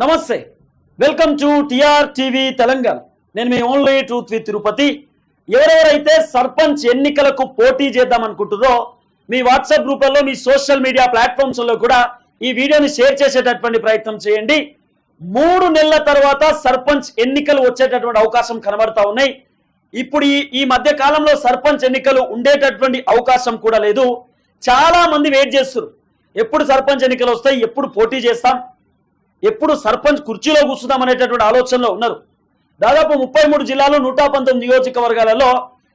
నమస్తే. Welcome to TR TV Telangana. నేను మీ ఓన్లీ ట్రూత్ విత్ తిరుపతి. ఎవరెవరైతే సర్పంచ్ ఎన్నికలకు పోటీ చేద్దాం అనుకుంటున్నారో మీ వాట్సాప్ గ్రూపుల్లో మీ సోషల్ మీడియా ప్లాట్ఫామ్స్లో కూడా ఈ వీడియోని షేర్ చేసేటటువంటి ప్రయత్నం చేయండి. మూడు నెలల తర్వాత సర్పంచ్ ఎన్నికలు వచ్చేటటువంటి అవకాశం కనబడతా ఉన్నాయి. ఇప్పుడు ఈ ఈ మధ్య కాలంలో సర్పంచ్ ఎన్నికలు ఉండేటటువంటి అవకాశం కూడా లేదు. చాలా మంది వెయిట్ చేస్తారు ఎప్పుడు సర్పంచ్ ఎన్నికలు వస్తాయి ఎప్పుడు పోటీ చేస్తాం ఎప్పుడు సర్పంచ్ కుర్చీలో కూర్చుందాం అనేటటువంటి ఆలోచనలో ఉన్నారు. దాదాపు ముప్పై మూడు జిల్లాలు నూట పంతొమ్మిది నియోజకవర్గాలలో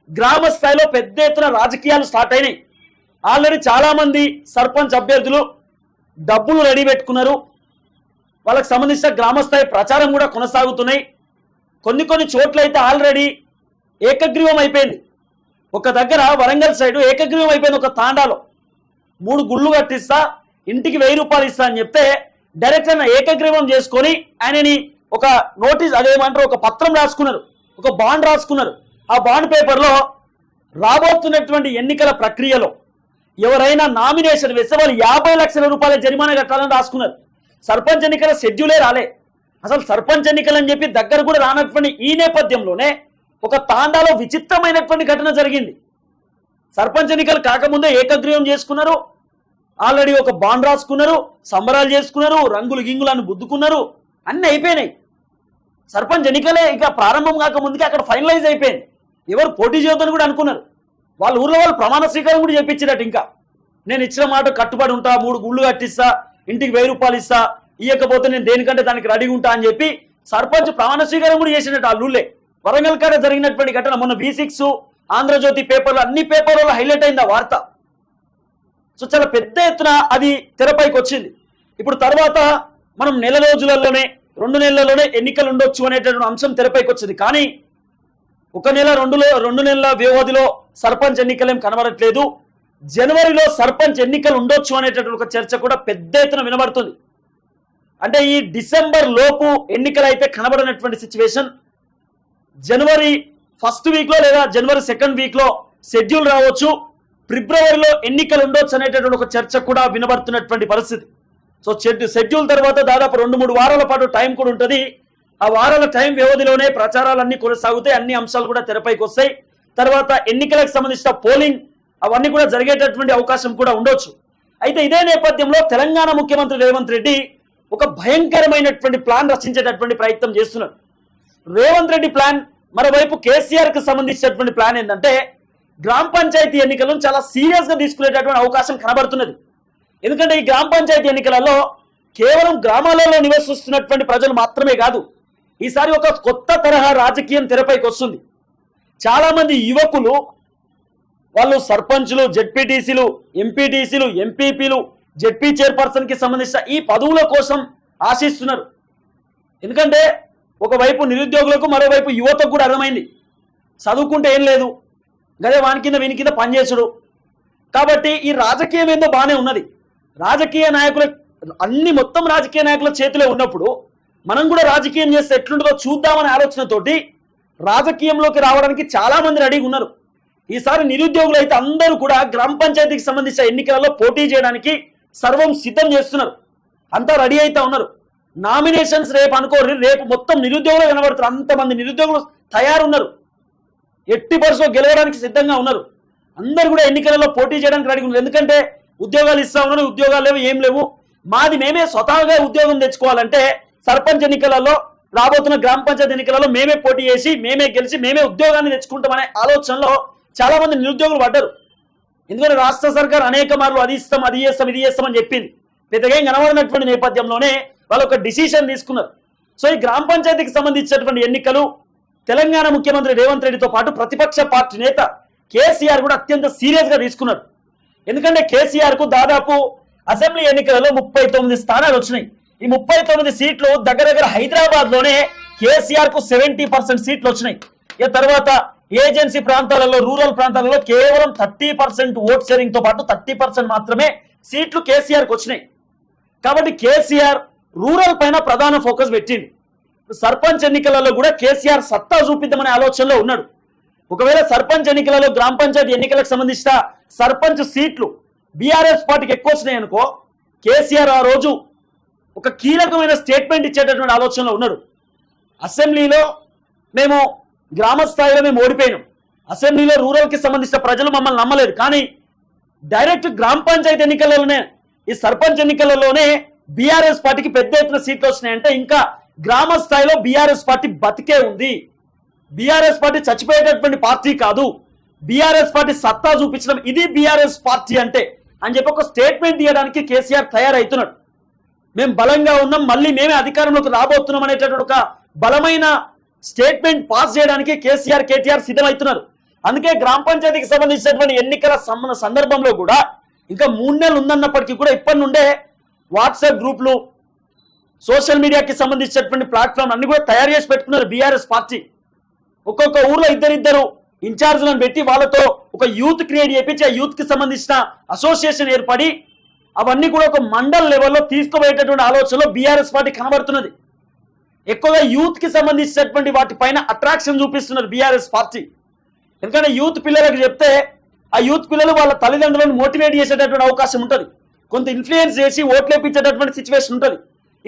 గ్రామ స్థాయిలో పెద్ద ఎత్తున రాజకీయాలు స్టార్ట్ అయినాయి. ఆల్రెడీ చాలామంది సర్పంచ్ అభ్యర్థులు డబ్బులు రెడీ పెట్టుకున్నారు. వాళ్ళకి సంబంధించిన గ్రామస్థాయి ప్రచారం కూడా కొనసాగుతున్నాయి. కొన్ని కొన్ని చోట్ల అయితే ఆల్రెడీ ఏకగ్రీవం అయిపోయింది. ఒక దగ్గర వరంగల్ సైడ్ ఏకగ్రీవం అయిపోయింది ఒక తాండాలో. మూడు గుళ్ళు కట్టిస్తా ఇంటికి వెయ్యి రూపాయలు ఇస్తా అని చెప్తే డైరెక్ట్ ఆయన ఏకగ్రీవం చేసుకొని ఆయనని ఒక నోటీస్ అదేమంటారు ఒక పత్రం రాసుకున్నారు. ఒక బాండ్ రాసుకున్నారు. ఆ బాండ్ పేపర్లో రాబోతున్నటువంటి ఎన్నికల ప్రక్రియలో ఎవరైనా నామినేషన్ వేస్తే వాళ్ళు యాభై లక్షల రూపాయల జరిమానా కట్టాలని రాసుకున్నారు. సర్పంచ్ ఎన్నికల షెడ్యూలే రాలే. అసలు సర్పంచ్ ఎన్నికలు అని చెప్పి దగ్గర కూడా రానటువంటి ఈ నేపథ్యంలోనే ఒక తాండాలో విచిత్రమైనటువంటి ఘటన జరిగింది. సర్పంచ్ ఎన్నికలు కాకముందే ఏకగ్రీవం చేసుకున్నారు. ఆల్రెడీ ఒక బాండ్ రాసుకున్నారు సంబరాలు చేసుకున్నారు రంగులు గింగులను బుద్దుకున్నారు అన్నీ అయిపోయినాయి. సర్పంచ్ ఎన్నికలే ఇక ప్రారంభం కాక ముందుకే అక్కడ ఫైనలైజ్ అయిపోయింది. ఎవరు పోటీ చేయొద్దని కూడా అనుకున్నారు. వాళ్ళ ఊర్లో వాళ్ళు ప్రమాణ స్వీకారం కూడా చేపించినట్టు ఇంకా. నేను ఇచ్చిన మాట కట్టుబడి ఉంటా మూడు గుళ్ళు కట్టిస్తా ఇంటికి వెయ్యి రూపాయలు ఇస్తా ఇయ్యకపోతే నేను దేనికంటే దానికి రెడీగా ఉంటా అని చెప్పి సర్పంచ్ ప్రమాణ స్వీకారం కూడా చేసినట్టు ఆ లూళ్ళే వరంగల్ కాడ జరిగినటువంటి ఘటన మొన్న బీ సిక్స్ ఆంధ్రజ్యోతి పేపర్లు అన్ని పేపర్లలో హైలైట్ అయింది ఆ వార్త. సో చాలా పెద్ద ఎత్తున అది తెరపైకి వచ్చింది. ఇప్పుడు తర్వాత మనం నెల రోజులలోనే రెండు నెలల్లోనే ఎన్నికలు ఉండొచ్చు అనేటటువంటి అంశం తెరపైకి వచ్చింది. కానీ ఒక నెల రెండులో రెండు నెలల వ్యవధిలో సర్పంచ్ ఎన్నికలేం కనబడట్లేదు. జనవరిలో సర్పంచ్ ఎన్నికలు ఉండొచ్చు అనేటటువంటి ఒక చర్చ కూడా పెద్ద ఎత్తున వినబడుతుంది. అంటే ఈ డిసెంబర్ లోపు ఎన్నికలు అయితే కనబడినటువంటి సిచ్యువేషన్ జనవరి ఫస్ట్ వీక్లో లేదా జనవరి సెకండ్ వీక్లో షెడ్యూల్ రావచ్చు. ఫిబ్రవరిలో ఎన్నికలు ఉండొచ్చు అనేటటువంటి ఒక చర్చ కూడా వినబడుతున్నటువంటి పరిస్థితి. సో షెడ్యూల్ తర్వాత దాదాపు రెండు మూడు వారాల పాటు టైం కూడా ఉంటుంది. ఆ వారాల టైం వ్యవధిలోనే ప్రచారాలన్నీ కొనసాగుతాయి. అన్ని అంశాలు కూడా తెరపైకి వస్తాయి. తర్వాత ఎన్నికలకు సంబంధించిన పోలింగ్ అవన్నీ కూడా జరిగేటటువంటి అవకాశం కూడా ఉండొచ్చు. అయితే ఇదే నేపథ్యంలో తెలంగాణ ముఖ్యమంత్రి రేవంత్ రెడ్డి ఒక భయంకరమైనటువంటి ప్లాన్ రచించేటటువంటి ప్రయత్నం చేస్తున్నారు. రేవంత్ రెడ్డి ప్లాన్ మరోవైపు కేసీఆర్కు సంబంధించినటువంటి ప్లాన్ ఏంటంటే గ్రామ పంచాయతీ ఎన్నికలను చాలా సీరియస్గా తీసుకునేటటువంటి అవకాశం కనబడుతున్నది. ఎందుకంటే ఈ గ్రామ పంచాయతీ ఎన్నికలలో కేవలం గ్రామాలలో నివసిస్తున్నటువంటి ప్రజలు మాత్రమే కాదు ఈసారి ఒక కొత్త తరహా రాజకీయం తెరపైకి వస్తుంది. చాలామంది యువకులు వాళ్ళు సర్పంచ్లు జెడ్పీటీసీలు ఎంపీటీసీలు ఎంపీపీలు జెడ్పీ చైర్పర్సన్కి సంబంధించిన ఈ పదవుల కోసం ఆశిస్తున్నారు. ఎందుకంటే ఒకవైపు నిరుద్యోగులకు మరోవైపు యువతకు కూడా అర్థమైంది. చదువుకుంటే ఏం లేదు గదే వాని కింద వీని కింద పనిచేసుడు కాబట్టి ఈ రాజకీయం ఏందో బాగానే ఉన్నది. రాజకీయ నాయకుల అన్ని మొత్తం రాజకీయ నాయకుల చేతిలో ఉన్నప్పుడు మనం కూడా రాజకీయం చేస్తే ఎట్లుంటుందో చూద్దామనే ఆలోచనతోటి రాజకీయంలోకి రావడానికి చాలా మంది రెడీగా ఉన్నారు. ఈసారి నిరుద్యోగులు అయితే అందరూ కూడా గ్రామ పంచాయతీకి సంబంధించిన ఎన్నికలలో పోటీ చేయడానికి సర్వం సిద్ధం చేస్తున్నారు. అంతా రెడీ అయితే ఉన్నారు. నామినేషన్స్ రేపు అనుకోరు. రేపు మొత్తం నిరుద్యోగులు కనబడుతారు. అంతమంది నిరుద్యోగులు తయారున్నారు. ఎట్టి పరిస్థితుల్లో గెలవడానికి సిద్ధంగా ఉన్నారు. అందరు కూడా ఎన్నికలలో పోటీ చేయడానికి రెడీ ఉన్నారు. ఎందుకంటే ఉద్యోగాలు ఇస్తా ఉన్నారు ఉద్యోగాలు లేవు ఏం లేవు. మాది మేమే స్వతహాగా ఉద్యోగం తెచ్చుకోవాలంటే సర్పంచ్ ఎన్నికలలో రాబోతున్న గ్రామ పంచాయతీ ఎన్నికలలో మేమే పోటీ చేసి మేమే గెలిచి మేమే ఉద్యోగాన్ని తెచ్చుకుంటామనే ఆలోచనలో చాలా మంది నిరుద్యోగులు పడ్డారు. ఎందుకంటే రాష్ట్ర సర్కార్ అనేక మార్లు అది ఇస్తాం అది చేస్తాం ఇది చేస్తాం అని చెప్పింది. పెద్దగా కనబడినటువంటి నేపథ్యంలోనే వాళ్ళు ఒక డిసిషన్ తీసుకున్నారు. సో ఈ గ్రామ పంచాయతీకి సంబంధించినటువంటి ఎన్నికలు తెలంగాణ ముఖ్యమంత్రి రేవంత్ రెడ్డితో పాటు ప్రతిపక్ష పార్టీ నేత కేసీఆర్ కూడా అత్యంత సీరియస్గా తీసుకున్నారు. ఎందుకంటే కేసీఆర్కు దాదాపు అసెంబ్లీ ఎన్నికలలో ముప్పై తొమ్మిది స్థానాలు వచ్చినాయి. ఈ ముప్పై తొమ్మిది సీట్లు దగ్గర దగ్గర హైదరాబాద్లోనే కేసీఆర్కు సెవెంటీ పర్సెంట్ సీట్లు వచ్చినాయి. ఇక తర్వాత ఏజెన్సీ ప్రాంతాలలో రూరల్ ప్రాంతాలలో కేవలం థర్టీ పర్సెంట్ ఓట్ షేరింగ్తో పాటు థర్టీ పర్సెంట్ మాత్రమే సీట్లు కేసీఆర్కు వచ్చినాయి. కాబట్టి కేసీఆర్ రూరల్ పైన ప్రధాన ఫోకస్ పెట్టింది సర్పంచ్ ఎన్నికలలో కూడా కేసీఆర్ సత్తా చూపిద్దామనే ఆలోచనలో ఉన్నాడు. ఒకవేళ సర్పంచ్ ఎన్నికలలో గ్రామ పంచాయతీ ఎన్నికలకు సంబంధించిన సర్పంచ్ సీట్లు బీఆర్ఎస్ పార్టీకి ఎక్కువ వచ్చినాయి అనుకో కేసీఆర్ ఆ రోజు ఒక కీలకమైన స్టేట్మెంట్ ఇచ్చేటటువంటి ఆలోచనలో ఉన్నారు అసెంబ్లీలో మేము గ్రామ స్థాయిలో మేము ఓడిపోయినాం. అసెంబ్లీలో రూరల్కి సంబంధించిన ప్రజలు మమ్మల్ని నమ్మలేదు. కానీ డైరెక్ట్ గ్రామ పంచాయతీ ఎన్నికలలోనే ఈ సర్పంచ్ ఎన్నికలలోనే బీఆర్ఎస్ పార్టీకి పెద్ద ఎత్తున సీట్లు వచ్చినాయంటే ఇంకా గ్రామ స్థాయిలో బీఆర్ఎస్ పార్టీ బతికే ఉంది. బీఆర్ఎస్ పార్టీ చచ్చిపోయేటటువంటి పార్టీ కాదు. బీఆర్ఎస్ పార్టీ సత్తా చూపించడం ఇది బీఆర్ఎస్ పార్టీ అంటే అని చెప్పి ఒక స్టేట్మెంట్ ఇవ్వడానికి కేసీఆర్ తయారవుతున్నాడు మేము బలంగా ఉన్నాం మళ్ళీ మేమే అధికారంలోకి రాబోతున్నాం అనేటటువంటి ఒక బలమైన స్టేట్మెంట్ పాస్ చేయడానికి కేసీఆర్ కేటీఆర్ సిద్ధమవుతున్నారు. అందుకే గ్రామ పంచాయతీకి సంబంధించినటువంటి ఎన్నికల సంబంధ సందర్భంలో కూడా ఇంకా మూడు నెలలు ఉందన్నప్పటికీ కూడా ఇప్పటి నుండే వాట్సాప్ గ్రూప్లు సోషల్ మీడియాకి సంబంధించినటువంటి ప్లాట్ఫామ్ అన్ని కూడా తయారు చేసి పెట్టుకున్నారు బీఆర్ఎస్ పార్టీ. ఒక్కొక్క ఊర్లో ఇద్దరిద్దరు ఇన్ఛార్జ్లను పెట్టి వాళ్ళతో ఒక యూత్ క్రియేట్ చేయించి ఆ యూత్కి సంబంధించిన అసోసియేషన్ ఏర్పడి అవన్నీ కూడా ఒక మండల్ లెవెల్లో తీసుకుపోయేటటువంటి ఆలోచనలో బీఆర్ఎస్ పార్టీ కనబడుతున్నది. ఎక్కువగా యూత్కి సంబంధించినటువంటి వాటిపైన అట్రాక్షన్ చూపిస్తున్నారు బీఆర్ఎస్ పార్టీ. ఎందుకంటే యూత్ పిల్లలకు చెప్తే ఆ యూత్ పిల్లలు వాళ్ళ తల్లిదండ్రులను మోటివేట్ చేసేటటువంటి అవకాశం ఉంటుంది. కొంత ఇన్ఫ్లుయెన్స్ చేసి ఓట్లేపించేటటువంటి సిచ్యువేషన్ ఉంటుంది.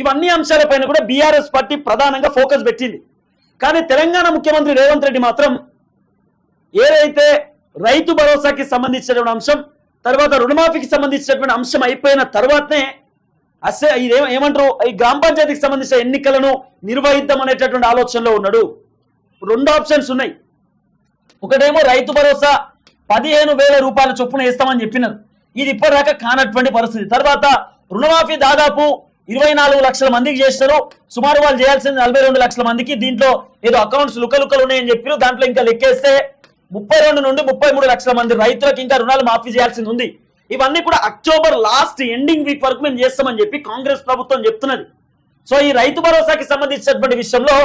ఇవన్నీ అంశాలపైన కూడా బీఆర్ఎస్ పార్టీ ప్రధానంగా ఫోకస్ పెట్టింది. కానీ తెలంగాణ ముఖ్యమంత్రి రేవంత్ రెడ్డి మాత్రం ఏదైతే రైతు భరోసాకి సంబంధించినటువంటి అంశం తర్వాత రుణమాఫీకి సంబంధించినటువంటి అంశం అయిపోయిన తర్వాతనే అసే ఇదే ఏమంటారు ఈ గ్రామ పంచాయతీకి సంబంధించిన ఎన్నికలను నిర్వహిద్దాం అనేటటువంటి ఆలోచనలో ఉన్నాడు. రెండు ఆప్షన్స్ ఉన్నాయి. ఒకటేమో రైతు భరోసా పదిహేను వేల రూపాయల చొప్పున వేస్తామని చెప్పినారు. ఇది ఇప్పటిదాకా కానటువంటి పరిస్థితి. తర్వాత రుణమాఫీ దాదాపు ఇరవై నాలుగు లక్షల మందికి చేస్తారు సుమారు వాళ్ళు చేయాల్సింది నలభై రెండు లక్షల మందికి. దీంట్లో ఏదో అకౌంట్స్ లుకలుకలు ఉన్నాయని చెప్పారు. దాంట్లో ఇంకా లెక్కేస్తే ముప్పై రెండు నుండి ముప్పై మూడు లక్షల మంది రైతులకు ఇంకా రుణాలు మాఫీ చేయాల్సింది ఉంది. ఇవన్నీ కూడా అక్టోబర్ లాస్ట్ ఎండింగ్ వీక్ వరకు మేము చేస్తామని చెప్పి కాంగ్రెస్ ప్రభుత్వం చెప్తున్నది. సో ఈ రైతు భరోసాకి సంబంధించినటువంటి విషయంలో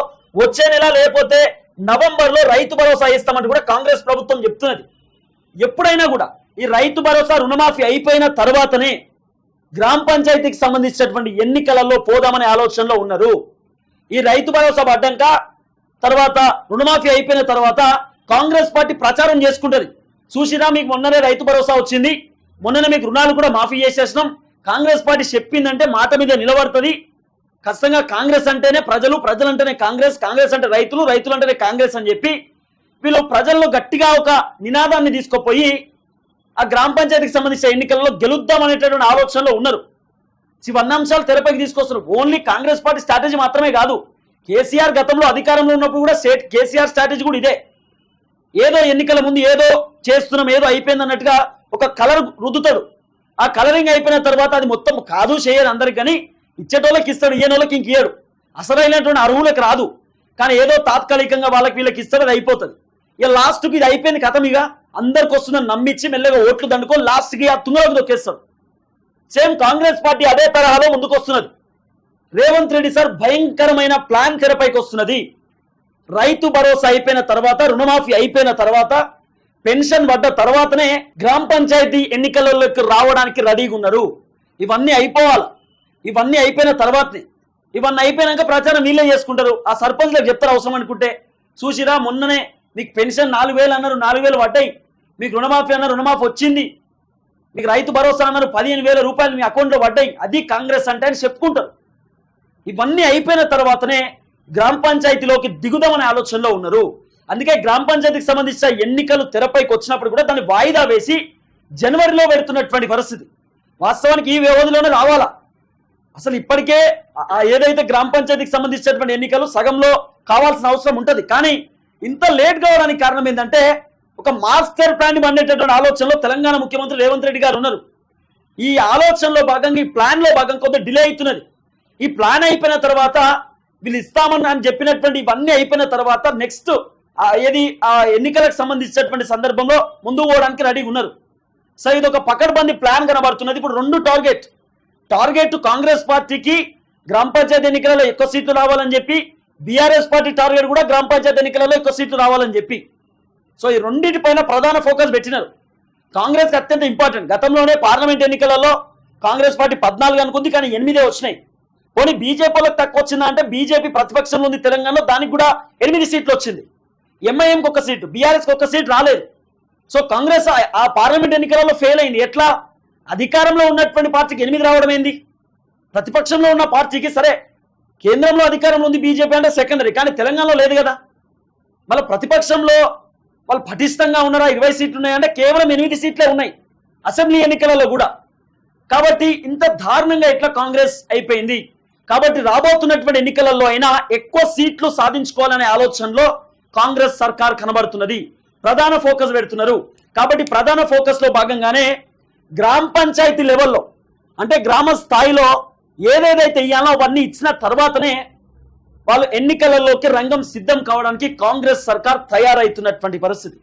వచ్చే నెల లేకపోతే నవంబర్లో రైతు భరోసా ఇస్తామని కూడా కాంగ్రెస్ ప్రభుత్వం చెప్తున్నది. ఎప్పుడైనా కూడా ఈ రైతు భరోసా రుణమాఫీ అయిపోయిన తర్వాతనే గ్రామ పంచాయతీకి సంబంధించినటువంటి ఎన్నికలలో పోదామనే ఆలోచనలో ఉన్నారు. ఈ రైతు భరోసా పడ్డాక తర్వాత రుణమాఫీ అయిపోయిన తర్వాత కాంగ్రెస్ పార్టీ ప్రచారం చేసుకుంటది. చూసినా మీకు మొన్ననే రైతు భరోసా వచ్చింది. మొన్ననే మీకు రుణాలు కూడా మాఫీ చేసేసినాం. కాంగ్రెస్ పార్టీ చెప్పిందంటే మాట మీద నిలబడుతుంది. ఖచ్చితంగా కాంగ్రెస్ అంటేనే ప్రజలు ప్రజలు అంటేనే కాంగ్రెస్ కాంగ్రెస్ అంటే రైతులు రైతులు అంటేనే కాంగ్రెస్ అని చెప్పి వీళ్ళు ప్రజల్లో గట్టిగా ఒక నినాదాన్ని తీసుకుపోయి ఆ గ్రామ పంచాయతీకి సంబంధించిన ఎన్నికల్లో గెలుద్దాం అనేటటువంటి ఆలోచనలో ఉన్నారు. ఇవన్నీ అంశాలు తెరపైకి తీసుకొస్తున్నారు. ఓన్లీ కాంగ్రెస్ పార్టీ స్ట్రాటజీ మాత్రమే కాదు. కేసీఆర్ గతంలో అధికారంలో ఉన్నప్పుడు కూడా స్టేట్ కేసీఆర్ స్ట్రాటజీ కూడా ఇదే. ఏదో ఎన్నికల ముందు ఏదో చేస్తున్నాం ఏదో అయిపోయింది అన్నట్టుగా ఒక కలర్ రుద్దుతాడు. ఆ కలరింగ్ అయిపోయిన తర్వాత అది మొత్తం కాదు చేయరు అందరికి కానీ ఇచ్చేటోళ్ళకి ఇస్తాడు ఇయ్యనోళ్ళకి ఇంక ఇయ్యడు. అసలైనటువంటి అర్హులకు రాదు. కానీ ఏదో తాత్కాలికంగా వాళ్ళకి వీళ్ళకి ఇస్తాడు అది అయిపోతుంది. ఇక లాస్ట్కి ఇది అయిపోయింది కథం ఇక. అందరికి వస్తుందని నమ్మించి మెల్లగా ఓట్లు దండుకొని లాస్ట్కి ఆ తుంగలకు దొక్కేస్తాడు సేమ్ కాంగ్రెస్ పార్టీ అదే తరహాలో ముందుకు వస్తున్నది. రేవంత్ రెడ్డి సార్ భయంకరమైన ప్లాన్ తెరపైకి వస్తున్నది. రైతు భరోసా అయిపోయిన తర్వాత రుణమాఫీ అయిపోయిన తర్వాత పెన్షన్ పడ్డ తర్వాతనే గ్రామ పంచాయతీ ఎన్నికలలోకి రావడానికి రెడీగా ఉన్నారు. ఇవన్నీ అయిపోవాలి. ఇవన్నీ అయిపోయిన తర్వాతనే. ఇవన్నీ అయిపోయినాక ప్రచారం వీళ్ళే చేసుకుంటారు. ఆ సర్పంచ్లకు చెప్తారు అవసరం అనుకుంటే. చూసిరా మొన్ననే మీకు పెన్షన్ నాలుగు వేలు అన్నారు నాలుగు వేలు పడ్డాయి. మీకు రుణమాఫీ అన్నారు రుణమాఫీ వచ్చింది. మీకు రైతు భరోసా అన్నారు పదిహేను వేల రూపాయలు మీ అకౌంట్లో పడ్డాయి. అది కాంగ్రెస్ అంటే అని చెప్పుకుంటారు. ఇవన్నీ అయిపోయిన తర్వాతనే గ్రామ పంచాయతీలోకి దిగుదామనే ఆలోచనలో ఉన్నారు. అందుకే గ్రామ పంచాయతీకి సంబంధించిన ఎన్నికలు తెరపైకి వచ్చినప్పుడు కూడా దాన్ని వాయిదా వేసి జనవరిలో పెడుతున్నటువంటి పరిస్థితి. వాస్తవానికి ఈ వ్యవధిలోనే రావాలా? అసలు ఇప్పటికే ఏదైతే గ్రామ పంచాయతీకి సంబంధించినటువంటి ఎన్నికలు సగంలో కావాల్సిన అవసరం ఉంటుంది. కానీ ఇంత లేట్ కావడానికి కారణం ఏంటంటే ఒక మాస్టర్ ప్లాన్ పండేటటువంటి ఆలోచనలో తెలంగాణ ముఖ్యమంత్రి రేవంత్ రెడ్డి గారు ఉన్నారు. ఈ ఆలోచనలో భాగంగా ఈ ప్లాన్లో భాగం కొంత డిలే అవుతున్నది. ఈ ప్లాన్ అయిపోయిన తర్వాత వీళ్ళు ఇస్తామని అని చెప్పినటువంటి ఇవన్నీ అయిపోయిన తర్వాత నెక్స్ట్ ఏది ఆ ఎన్నికలకు సంబంధించినటువంటి సందర్భంలో ముందు పోవడానికి రెడీ ఉన్నారు. సో ఇది ఒక పకడ్బందీ ప్లాన్ కనబడుతున్నది. ఇప్పుడు రెండు టార్గెట్. టార్గెట్ కాంగ్రెస్ పార్టీకి గ్రామ పంచాయతీ ఎన్నికలలో ఎక్కువ సీట్లు రావాలని చెప్పి బీఆర్ఎస్ పార్టీ టార్గెట్ కూడా గ్రామ పంచాయతీ ఎన్నికలలో ఎక్కువ సీట్లు రావాలని చెప్పి. సో ఈ రెండింటిపైన ప్రధాన ఫోకస్ పెట్టినారు. కాంగ్రెస్ అత్యంత ఇంపార్టెంట్. గతంలోనే పార్లమెంట్ ఎన్నికలలో కాంగ్రెస్ పార్టీ పద్నాలుగు అనుకుంది కానీ ఎనిమిదే వచ్చినాయి. పోనీ బీజేపీలకు తక్కువ వచ్చిందా అంటే బీజేపీ ప్రతిపక్షంలో ఉంది తెలంగాణలో దానికి కూడా ఎనిమిది సీట్లు వచ్చింది. ఎంఐఎంకి ఒక సీటు బీఆర్ఎస్కి ఒక సీట్ రాలేదు. సో కాంగ్రెస్ ఆ- ఆ పార్లమెంట్ ఎన్నికలలో ఫెయిల్ అయింది. ఎట్లా? అధికారంలో ఉన్నటువంటి పార్టీకి ఎనిమిది రావడం ఏంది ప్రతిపక్షంలో ఉన్న పార్టీకి సరే కేంద్రంలో అధికారంలో ఉంది బీజేపీ అంటే సెకండరీ కానీ తెలంగాణలో లేదు కదా. మళ్ళీ ప్రతిపక్షంలో వాళ్ళు పటిష్టంగా ఉన్నారా? ఇరవై సీట్లు ఉన్నాయంటే కేవలం ఎనిమిది సీట్లే ఉన్నాయి. అసెంబ్లీ ఎన్నికలలో కూడా. కాబట్టి ఇంత దారుణంగా ఎట్లా కాంగ్రెస్ అయిపోయింది? కాబట్టి రాబోతున్నటువంటి ఎన్నికలలో అయినా ఎక్కువ సీట్లు సాధించుకోవాలనే ఆలోచనలో కాంగ్రెస్ సర్కార్ కనబడుతున్నది. ప్రధాన ఫోకస్ పెడుతున్నారు. కాబట్టి ప్రధాన ఫోకస్లో భాగంగానే గ్రామ పంచాయతీ లెవెల్లో అంటే గ్రామ స్థాయిలో ఏదేదైతే ఇయ్యాలో అవన్నీ ఇచ్చిన తర్వాతనే వాళ్ళు ఎన్నికలలోకి రంగం సిద్ధం కావడానికి కాంగ్రెస్ సర్కార్ తయారైతున్నటువంటి పరిస్థితి.